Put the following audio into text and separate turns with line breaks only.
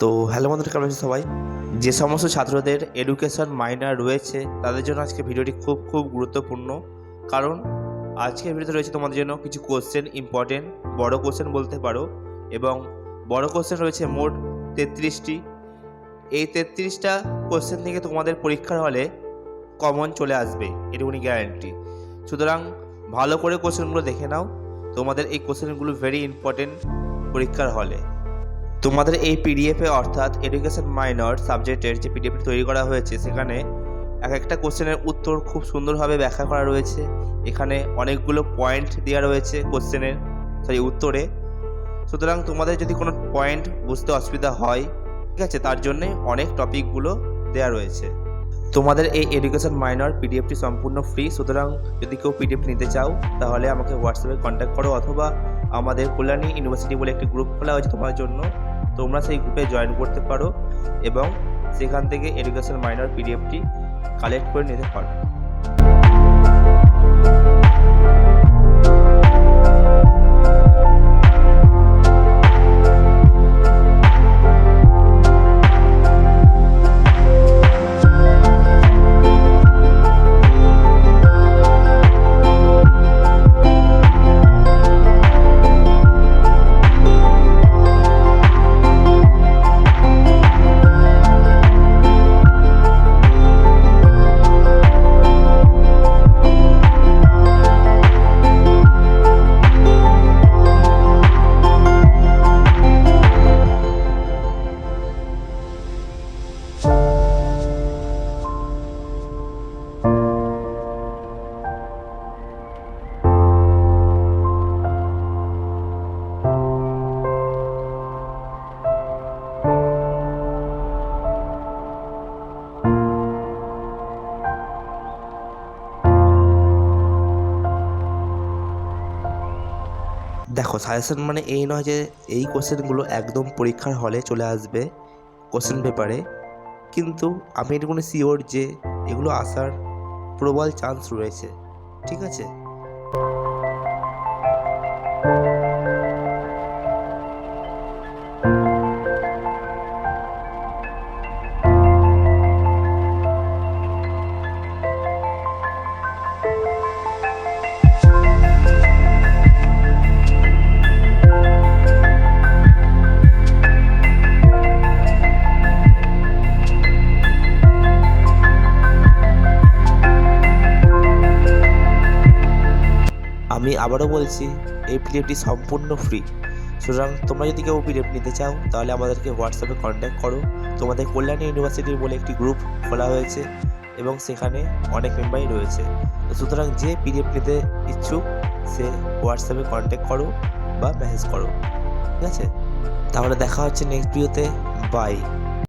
তো হ্যালো বন্ধুরা, কেমন আছো সবাই? যে সমস্ত ছাত্রদের এডুকেশন মাইনার রয়েছে, তাদের জন্য আজকে ভিডিওটি খুব খুব গুরুত্বপূর্ণ। কারণ আজকের ভিডিওতে রয়েছে তোমাদের জন্য কিছু কোশ্চেন ইম্পর্টেন্ট বড় কোশ্চেন বলতে পারো এবং বড় কোশ্চেন রয়েছে মোট তেত্রিশটি। এই তেত্রিশটা কোশ্চেন থেকে তোমাদের পরীক্ষার হলে কমন চলে আসবে, এটুকুনি গ্যারান্টি সুতরাং ভালো করে কোশ্চেনগুলো দেখে নাও, তোমাদের এই কোশ্চেনগুলো ভেরি ইম্পর্টেন্ট পরীক্ষার হলে। তোমাদের এই পিডিএফে অর্থাৎ এডুকেশন মাইনর সাবজেক্টের যে পিডিএফ তৈরি করা হয়েছে, সেখানে এক একটা কোশ্চেনের উত্তর খুব সুন্দরভাবে ব্যাখ্যা করা রয়েছে। এখানে অনেকগুলো পয়েন্ট দেওয়া রয়েছে কোশ্চেনের সরি উত্তরে। সুতরাং তোমাদের যদি কোনো পয়েন্ট বুঝতে অসুবিধা হয়, ঠিক আছে, তার জন্যে অনেক টপিকগুলো দেওয়া রয়েছে। তোমাদের এই এডুকেশন মাইনর পিডিএফটি সম্পূর্ণ ফ্রি সুতরাং যদি কেউ পিডিএফ নিতে চাও, তাহলে আমাকে হোয়াটসঅ্যাপে কন্ট্যাক্ট করো, অথবা আমাদের কল্যাণী ইউনিভার্সিটি বলে একটি গ্রুপ খোলা হয়েছে তোমার জন্য। তোমরা সেই গ্রুপে জয়েন করতে পারো এবং সেখান থেকে এডুকেশন মাইনর পিডিএফটি কালেক্ট করে নিতে পারো। দেখো সাজেশন মানে এই নয় যে এই কোশ্চেনগুলো একদম পরীক্ষার হলে চলে আসবে কোশ্চেন পেপারে কিন্তু আমি এটুকুনি শিওর যে এগুলো আসার প্রবল চান্স রয়েছে, ঠিক আছে? আমি আবারও বলছি, এই পিডিএফটি সম্পূর্ণ ফ্রি সুতরাং তোমরা যদি কেউ পিডিএফ নিতে চাও, তাহলে আমাদেরকে হোয়াটসঅ্যাপে কন্ট্যাক্ট করো। তোমাদের কল্যাণী ইউনিভার্সিটি বলে একটি গ্রুপ খোলা হয়েছে এবং সেখানে অনেক মেম্বারই রয়েছে। সুতরাং যে পিডিএফ নিতে ইচ্ছুক, সে হোয়াটসঅ্যাপে কন্ট্যাক্ট করো বা মেসেজ করো। ঠিক আছে? তাহলে দেখা হচ্ছে নেক্সট ভিডিওতে বাই